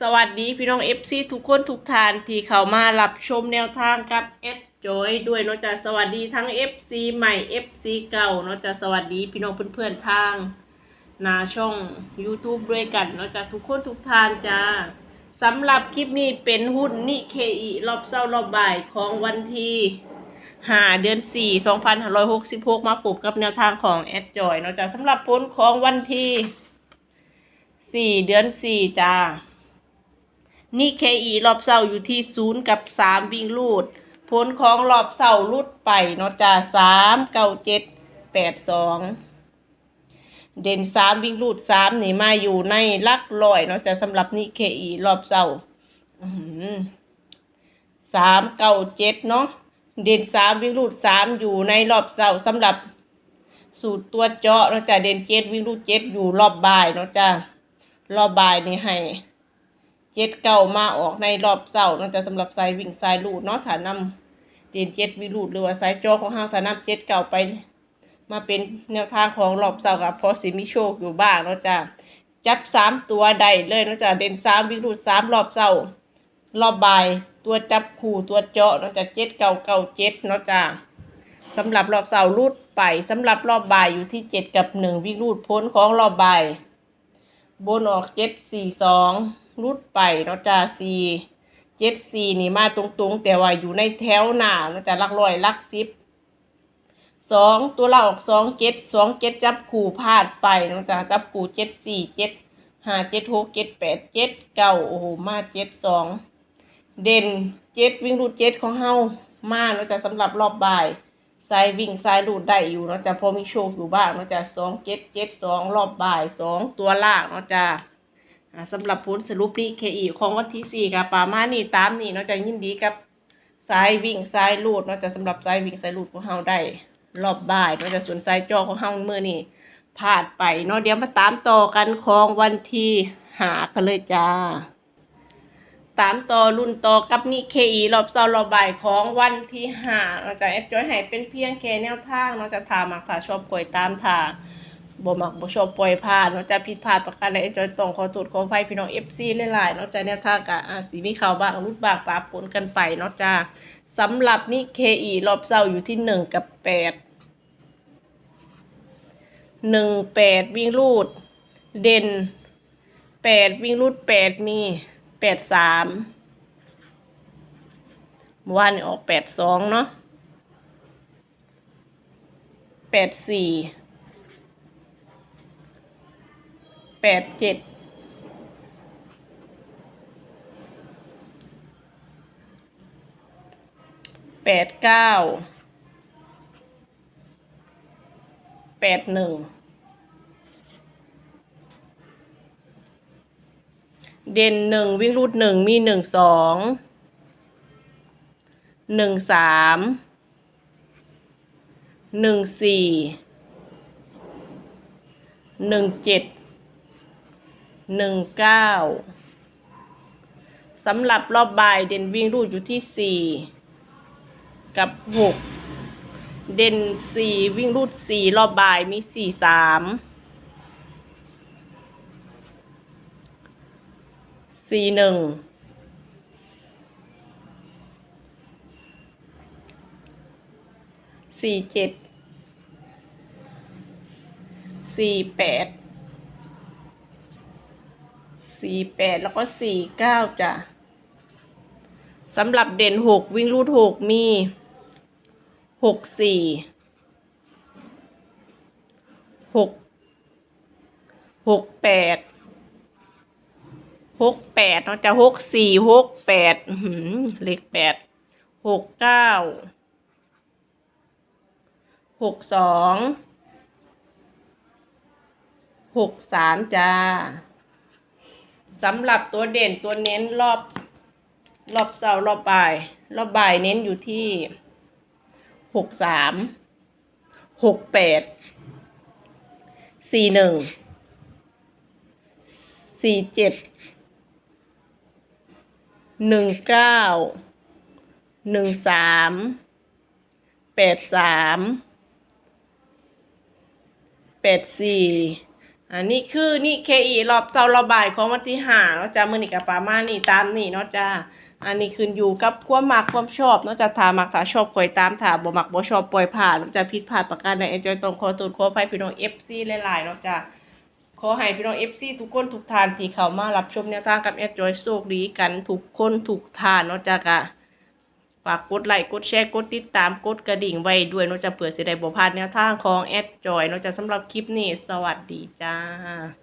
สวัสดีพี่น้อง FC ทุกคนทุกทานที่เข้ามารับชมแนวทางกับเอสจอยด้วยเนาะจ๊ะสวัสดีทั้ง FC ใหม่ FC เก่าเนาะจ๊ะสวัสดีพี่น้องเพื่อนๆทางหนาช่อง YouTube ด้วยกันเนาะจ๊ะทุกคนทุกทานจ้าสำหรับคลิปนี้เป็นหุ้นนิเคอีรอบเช้ารอบบ่ายของวันที่หาเดือนสี่สองพันห้าร้อยหกสิบหกมาปลูกกับแนวทางของแอดจอยเนาะจ๊ะสำหรับผลของวันที่สี่เดือนสี่จ้า นี่เคอีรอบเสาอยู่ที่ศูนย์กับสามวิ่งลูด ผลของรอบเสาลูดไปเนาะจ้าสามเก้าเจ็ดแปดสองเด่นสามวิ่งลูดสามนี่มาอยู่ในลักลอยเนาะจ้าสำหรับนี่เคอีรอบเสาสามเก้าเจ็ดเนาะเด่นสามวิ่งลูดสามอยู่ในรอบเสาสำหรับสูตรตัวเจาะเนาะจ้าเด่นเจ็ดวิ่งลูดเจ็ดอยู่รอบบ่ายเนาะจ้ารอบบ่ายนี่ให้ เจ็ดเก่ามาออกในรอบเสาร์นั่นจะสำหรับสายวิ่งสายลูดเนาะฐานนำเด่นเจ็ดวิลูดหรือว่าสายจอของห้างฐานนำเจ็ดเก่าไป มาเป็นแนวทางของรอบเสาร์กับพอสิมีโชคอยู่บ้างเนาะจ้ะจับสามตัวใดเลยเนาะจ้ะเด่นสามวิลูดสามรอบเสาร์รอบบ่ายตัวจับคู่ตัวเจาะเนาะจ้ะเจ็ดเก่าเก่าเจ็ดเนาะจ้ะสำหรับรอบเสาร์รูดไปสำหรับรอบบ่ายอยู่ที่เจ็ดกับหนึ่งวิลูดพ้นของรอบบ่ายบนออกเจ็ดสี่สอง รุดไปเนาะจ้าสี่เจ็ดสี่นี่มาตรงๆ แต่ว่าอยู่ในแถวหน้าเนาะจ้าลักร้อยลักสิบสองตัวเราออกสองเจ็ดสองเจ็ดจับขู่พลาดไปเนาะจ้าจับขู่เจ็ดสี่เจ็ดห้าเจ็ดหกเจ็ดแปดเจ็ดเก้าโอ้โหมาเจ็ดสองเด่นเจ็ดวิ่งรูดเจ็ดของเฮามาเนาะจ้าสำหรับรอบบ่ายสายวิ่งสายลูดได้อยู่เนาะจ้ะพอมีโชคอยู่บ้างเนาะจ้ะสองเจ็ดเจ็ดสองรอบบ่ายสองตัวล่างเนาะจ้า สำหรับผลสรุปนี้เคอีของวันที่สี่กับป่ามาณนี่ตามนี่เนาะจะยินดีกับสายวิ่งสายลูดเนาะจะสำหรับสายวิ่งสายลูดของเฮาได้รอบบ่ายเนาะจะส่วนสายจอของเฮาเมื่อนี่พลาดไปเนาะเดี๋ยวมาตามต่อกันของวันที่หากันเลยจ้าตามต่อรุ่นต่อกับนี่เคอีรอบเสารอบบ่ายของวันที่หาเราจะแอดจอยให้เป็นเพียงแค่แนวทางเราจะถามมักถ้าชอบป่วยตามทาง บ่มักบ่ชอบปล่อยพลาดเราจะผิดพลาดประการใดจอยต้องขอโทษขออภัยพี่น้อง FC หลายๆเนาะจะแนวทางกะอาจสิมีข่าวบ้างรุดบ้างปาปนกันไปเนาะจ้าสำหรับนี่เคอีรอบเสาอยู่ที่หนึ่งกับแปดหนึ่งแปดวิ่งรูด เด่นแปดวิ่งรูดแปดมีแปดสามเมื่อวานนี้ออกแปดสองเนาะแปดสี่ แปดเจ็ดแปดเก้าแปดหนึ่งเด่นหนึ่งวิ่งรูดหนึ่งมีหนึ่งสองหนึ่งสามหนึ่งสี่หนึ่งเจ็ด หนึ่งเก้าสำหรับรอบบ่ายเด่นวิ่งรูดอยู่ที่สี่กับหกเด่นสี่วิ่งรูดสี่รอบบ่ายมีสี่สามสี่หนึ่งสี่เจ็ดสี่แปด สี่แปดแล้วก็สี่เก้าจ้ะสำหรับเด่นหกวิ่งรูดหกมีหกสี่หกหกแปดหกแปดเนาะจะหกสี่หกแปดเลขแปดหกเก้าหกสองหกสามจ้า สำหรับตัวเด่นตัวเน้นรอบ รอบเสาร์รอบบ่าย รอบบ่ายเน้นอยู่ที่หกสามหกแปดสี่หนึ่งสี่เจ็ดหนึ่งเก้าหนึ่งสามแปดสามแปดสี่ อันนี้คือนี่เคอีรอบเจ้ารอบบ่ายของวันที่ห้าเนาะจ้ะมื้อนี้ก็ประมานี้ตามนี่เนาะจ้ะอันนี้ขึ้นอยู่กับความมักความชอบเนาะจ้ะถามักถาชอบคอยตามถ้าบ่มักบ่ชอบปล่อยผ่านเนาะจ้ะผิดพลาดประการใดเอ็นจอยต้องขอโทษขออภัยพี่น้อง FC หลายๆเนาะจ้ะขอให้พี่น้อง FC ทุกคนทุกทานที่เข้ามารับชมแนวทางกับแอดจอยโชคดีกันทุกคนทุกทานเนาะจ้ะกะ ฝากกดไลค์กดแชร์กดติดตามกดกระดิ่งไว้ด้วยนอกจากเผื่อสิได้บ่พลาดแนวทางของแอดจอยนอกจากสำหรับคลิปนี้ สวัสดีจ้า